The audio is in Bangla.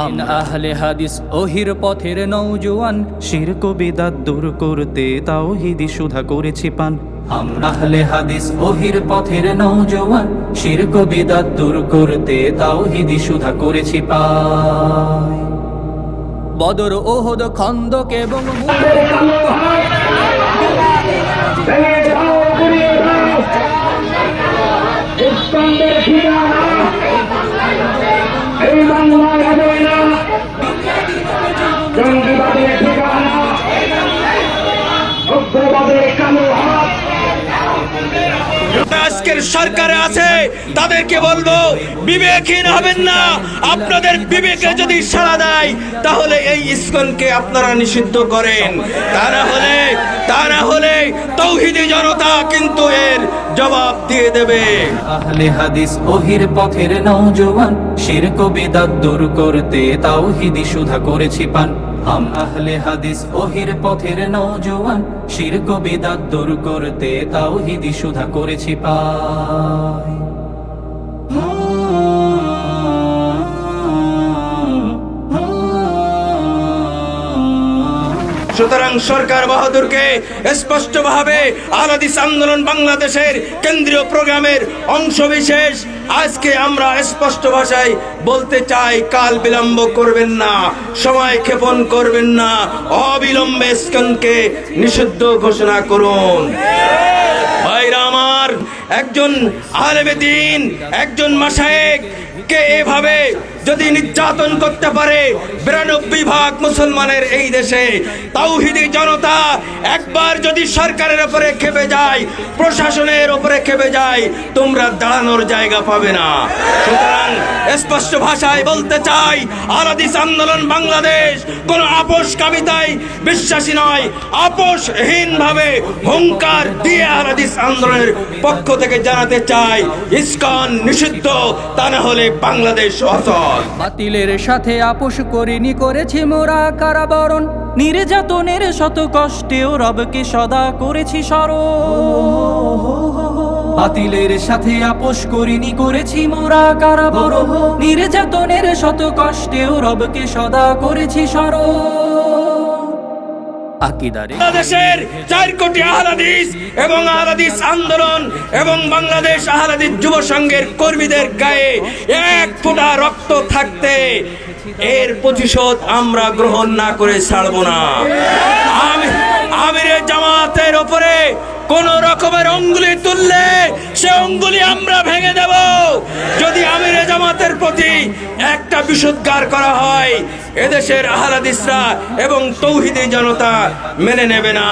আহলে হাদিস ওহির পথের নৌজওয়ান শিরক বিদাত দূর করতে তাওহিদি সুধা করেছি পান। আমরা আহলে হাদিস ওহির পথের নৌজওয়ান শিরক বিদাত দূর করতে তাওহিদি সুধা করেছি পাই বদর ওহদ খন্দক এবং আজকের সরকারে আছে, তাদেরকে বলব, বিবেকহীন হবেন না। আপনাদের বিবেকে যদি সাড়া দেয়, তাহলে এই ইস্কনকে আপনারা নিষিদ্ধ করেন। তা না হলে তা না হলে তৌহিদি জনতা কিন্তু এর জবাব দিয়ে দেবে। আহলে হাদিস ওহির পথের নৌজওয়ান শিরক বিদাত দূর করতে তাওহিদি সুধা করেছি পান। হাম আহলে হাদিস ওহির পথের নৌজওয়ান শিরক বিদাত দূর করতে তাও হিদি সুধা করেছি পাই। সুতরাং সরকার বাহাদুরকে স্পষ্টভাবে আলাদিস আন্দোলন বাংলাদেশের কেন্দ্রীয় প্রোগ্রামের অংশ বিশেষ আজকে আমরা স্পষ্ট ভাষায় বলতে চাই, কাল বিলম্ব করবেন না, সময় ক্ষেপণ করবেন না, অবিলম্বে ইস্কনকে নিষিদ্ধ ঘোষণা করুন। একজন আলেমে দিন, একজন মাসায়েক কে এভাবে যদি নির্যাতন করতে পারে, বিরানব্বই ভাগ মুসলমানের এই দেশে তাওহিদি জনতা একবার যদি সরকারের উপরে খেপে যায়, প্রশাসনের উপরে খেপে যায়, তোমরা দাঁড়ানোর জায়গা পাবে না। সুতরাং স্পষ্ট ভাষায় বলতে চাই আলাদিস আন্দোলন বাংলাদেশ কোন আপোষ কবিতায় বিশ্বাসী নয় আপোষহীন ভাবে হুঙ্কার দিয়ে আলাদিস আন্দোলনের পক্ষ থেকে জানাতে চাই, ইস্কন নিষিদ্ধ, তা না হলে বাংলাদেশ অচল। বাতিলের সাথে আপোষ করিনি করেছি মোরা কারাবরণ। নির্যাতনের শত কষ্টেও রবকে সদা করেছি স্মরণ। বাতিলের সাথে আপোষ করিনি করেছি মোরা কারাবরণ। নির্যাতনের শত কষ্টেও রবকে সদা করেছি আকিদারে বাংলাদেশের চার কোটি আহলাদিস এবং আহলাদিস আন্দোলন এবং বাংলাদেশ আহলাদিস যুব সংঘের কর্মীদের গায়ে ফোঁটা রক্ত থাকতে এর প্রতিশোধ আমরা গ্রহণ না করে ছাড়ব না। আমি আমিরের জামাতের ওপরে কোন রকমের অঙ্গুলি তুললে সে অঙ্গুলি আমরা ভেঙে দেব। যদি আমিরে জামাতের প্রতি একটা বিশুদ্ধার করা হয়, এদেশের আহলাদিসরা এবং তৌহিদি জনতা মেনে নেবে না।